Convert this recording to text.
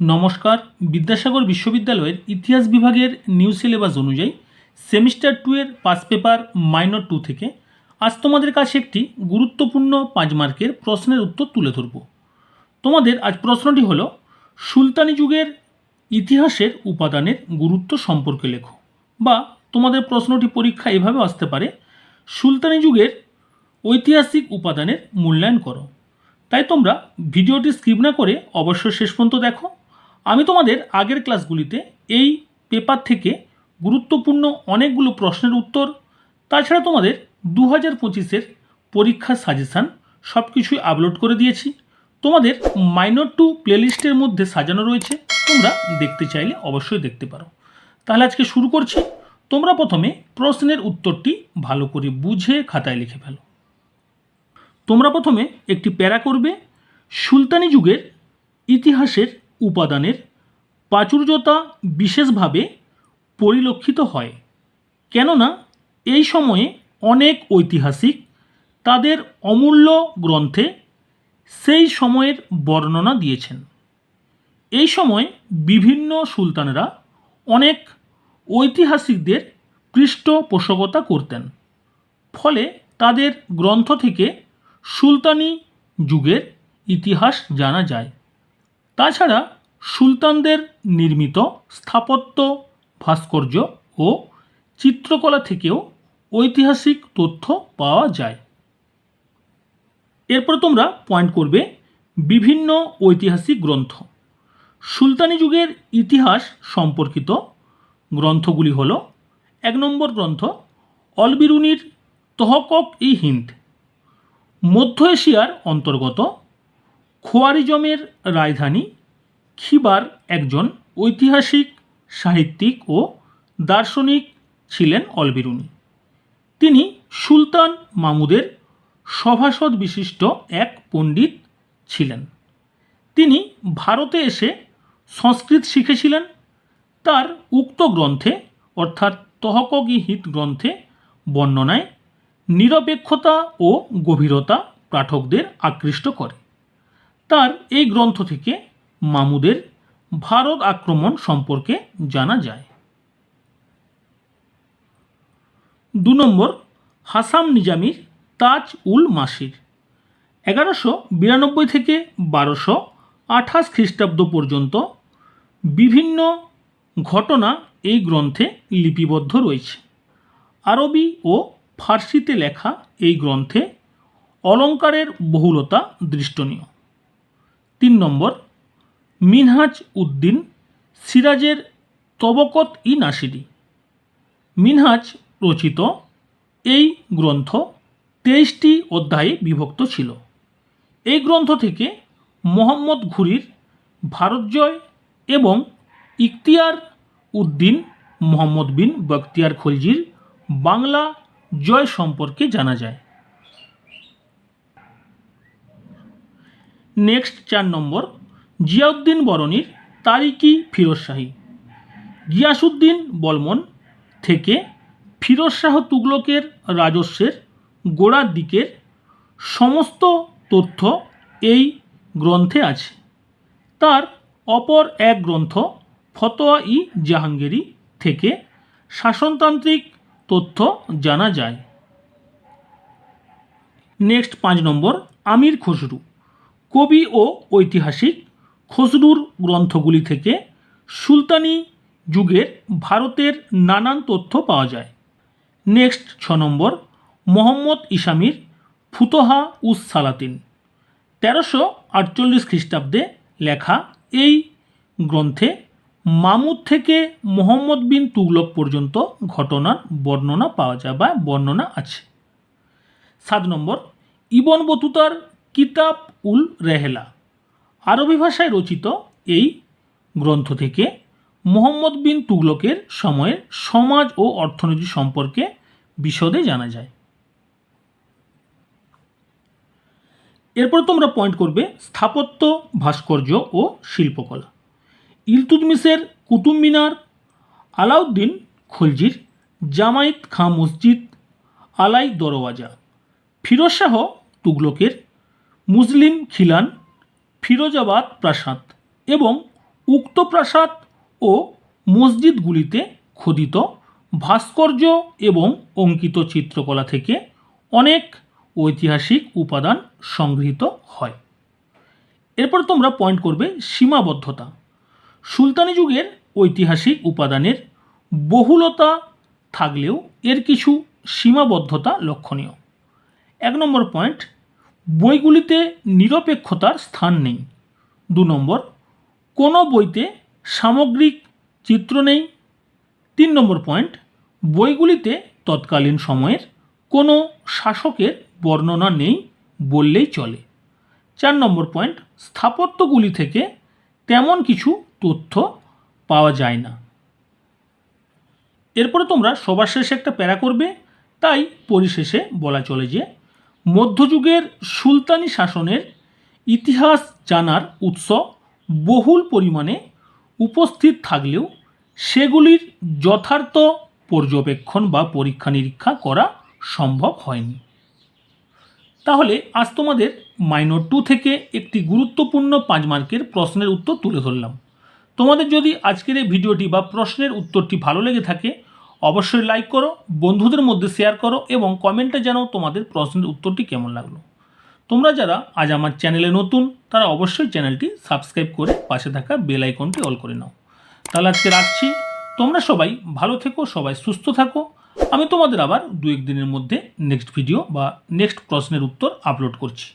নমস্কার, বিদ্যাসাগর বিশ্ববিদ্যালয়ের ইতিহাস বিভাগের নিউ সিলেবাস অনুযায়ী সেমিস্টার টু এর পাস পেপার মাইনর টু থেকে আজ তোমাদের কাছে একটি গুরুত্বপূর্ণ পাঁচ মার্কের প্রশ্নের উত্তর তুলে ধরব। তোমাদের আজ প্রশ্নটি হল, সুলতানি যুগের ইতিহাসের উপাদানের গুরুত্ব সম্পর্কে লেখো। বা তোমাদের প্রশ্নটি পরীক্ষা এভাবে আসতে পারে, সুলতানি যুগের ঐতিহাসিক উপাদানের মূল্যায়ন করো। তাই তোমরা ভিডিওটি স্কিপ না করে অবশ্যই শেষ পর্যন্ত দেখো। আমি তোমাদের আগের ক্লাসগুলিতে এই পেপার থেকে গুরুত্বপূর্ণ অনেকগুলো প্রশ্নের উত্তর, তাছাড়া তোমাদের দু হাজার পঁচিশের পরীক্ষার সাজেশান সব কিছুই আপলোড করে দিয়েছি। তোমাদের মাইনর টু প্লেলিস্টের মধ্যে সাজানো রয়েছে, তোমরা দেখতে চাইলে অবশ্যই দেখতে পারো। তাহলে আজকে শুরু করছি। তোমরা প্রথমে প্রশ্নের উত্তরটি ভালো করে বুঝে খাতায় লিখে ফেলো। তোমরা প্রথমে একটি প্যারা করবে। সুলতানি যুগের ইতিহাসের উপাদানের প্রাচুর্যতা বিশেষভাবে পরিলক্ষিত হয়। কেননা, এই সময়ে অনেক ঐতিহাসিক তাদের অমূল্য গ্রন্থে সেই সময়ের বর্ণনা দিয়েছেন। এই সময় বিভিন্ন সুলতানরা অনেক ঐতিহাসিকদের পৃষ্ঠপোষকতা করতেন। ফলে তাদের গ্রন্থ থেকে সুলতানি যুগের ইতিহাস জানা যায়। তাছাড়া সুলতানদের নির্মিত স্থাপত্য, ভাস্কর্য ও চিত্রকলা থেকেও ঐতিহাসিক তথ্য পাওয়া যায়। এরপর তোমরা পয়েন্ট করবে বিভিন্ন ঐতিহাসিক গ্রন্থ। সুলতানি যুগের ইতিহাস সম্পর্কিত গ্রন্থগুলি হল এক নম্বর গ্রন্থ অলবিরুনির তহকক ই হিন্দ। মধ্য এশিয়ার অন্তর্গত খোয়ারিজমের রাজধানী খিবার একজন ঐতিহাসিক, সাহিত্যিক ও দার্শনিক ছিলেন অলবিরুনি। তিনি সুলতান মামুদের সভাসদ বিশিষ্ট এক পণ্ডিত ছিলেন। তিনি ভারতে এসে সংস্কৃত শিখেছিলেন। তার উক্ত গ্রন্থে, অর্থাৎ তহকগি হিত গ্রন্থে বর্ণনায় নিরপেক্ষতা ও গভীরতা পাঠকদের আকৃষ্ট করে। তার এই গ্রন্থ থেকে মামুদের ভারত আক্রমণ সম্পর্কে জানা যায়। দু নম্বর, হাসাম নিজামির তাজ উল মাসির। এগারোশো বিরানব্বই থেকে বারোশো আঠাশ খ্রিস্টাব্দ পর্যন্ত বিভিন্ন ঘটনা এই গ্রন্থে লিপিবদ্ধ রয়েছে। আরবি ও ফার্সিতে লেখা এই গ্রন্থে অলঙ্কারের বহুলতা দৃষ্টনীয়। তিন নম্বর মিনহাজ উদ্দিন, সিরাজের তবকত ই নাসিরি। মিনহাজ রচিত এই গ্রন্থ তেইশটি অধ্যায়ে বিভক্ত ছিল। এই গ্রন্থ থেকে মোহাম্মদ ঘুরির ভারতজয় এবং ইখতিয়ার উদ্দিন মোহাম্মদ বিন বখতিয়ার খলজির বাংলা জয় সম্পর্কে জানা যায়। নেক্সট চার নম্বর জিয়াউদ্দিন বরণীর তারিকি ফিরোজ শাহী। গিয়াসুদ্দিন বলমন থেকে ফিরোজ শাহ তুগলকের রাজস্বের গোড়ার দিকের সমস্ত তথ্য এই গ্রন্থে আছে। তার অপর এক গ্রন্থ ফতোয়া ই জাহাঙ্গীরি থেকে শাসনতান্ত্রিক তথ্য জানা যায়। নেক্সট পাঁচ নম্বর আমির খসরু। কবি ও ঐতিহাসিক খসরুর গ্রন্থগুলি থেকে সুলতানি যুগের ভারতের নানান তথ্য পাওয়া যায়। নেক্সট ছ নম্বর, মোহাম্মদ ইসামির ফুতোহা উস সালাতিন। তেরোশো আটচল্লিশ খ্রিস্টাব্দে লেখা এই গ্রন্থে মামুদ থেকে মোহাম্মদ বিন তুগলক পর্যন্ত ঘটনার বর্ণনা পাওয়া যায় বা বর্ণনা আছে। সাত নম্বর, ইবন বতুতার কিতাব উল রেহেলা। আরবি ভাষায় রচিত এই গ্রন্থ থেকে মোহাম্মদ বিন তুগলকের সময়ের সমাজ ও অর্থনীতি সম্পর্কে বিশদে জানা যায়। এরপর তোমরা পয়েন্ট করবে স্থাপত্য, ভাস্কর্য ও শিল্পকলা। ইলতুতমিসের কুতুব মিনার, আলাউদ্দিন খলজির জামাইত খাঁ মসজিদ, আলাই দরওয়াজা, ফিরোজ শাহ তুগলকের মুসলিম খিলান ফিরোজাবাদ প্রাসাদ এবং উক্ত প্রাসাদ ও মসজিদগুলিতে খোদিত ভাস্কর্য এবং অঙ্কিত চিত্রকলা থেকে অনেক ঐতিহাসিক উপাদান সংগৃহীত হয়। এরপর তোমরা পয়েন্ট করবে সীমাবদ্ধতা। সুলতানি যুগের ঐতিহাসিক উপাদানের বহুলতা থাকলেও এর কিছু সীমাবদ্ধতা লক্ষণীয়। এক নম্বর পয়েন্ট বইগুলিতে নিরপেক্ষতার স্থান নেই। দু নম্বর, কোনো বইতে সামগ্রিক চিত্র নেই। তিন নম্বর পয়েন্ট, বইগুলিতে তৎকালীন সময়ের কোনো শাসকের বর্ণনা নেই বললেই চলে। চার নম্বর পয়েন্ট, স্থাপত্যগুলি থেকে তেমন কিছু তথ্য পাওয়া যায় না। এরপরে তোমরা সবার শেষে একটা প্যারা করবে, তাই পরিশেষে বলা চলে যে মধ্যযুগের সুলতানি শাসনের ইতিহাস জানার উৎস বহুল পরিমাণে উপস্থিত থাকলেও সেগুলির যথার্থ পর্যবেক্ষণ বা পরীক্ষা নিরীক্ষা করা সম্ভব হয়নি। তাহলে আজ তোমাদের মাইনর টু থেকে একটি গুরুত্বপূর্ণ পাঁচ মার্কের প্রশ্নের উত্তর তুলে ধরলাম। তোমাদের যদি আজকের এই ভিডিওটি বা প্রশ্নের উত্তরটি ভালো লেগে থাকে অবশ্যই লাইক করো, বন্ধুদের মধ্যে শেয়ার করো এবং কমেন্টে জানাও তোমাদের প্রশ্নের উত্তরটি কেমন লাগল। তোমরা যারা আজ আমার চ্যানেলে নতুন, তারা অবশ্যই চ্যানেলটি সাবস্ক্রাইব করে পাশে থাকা বেল আইকনটি অল করে নাও। তাহলে আজকে রাখছি। তোমরা সবাই ভালো থেকো, সবাই সুস্থ থাকো। আমি তোমাদের আবার দু এক দিনের মধ্যে নেক্সট ভিডিও বা নেক্সট প্রশ্নের উত্তর আপলোড করছি।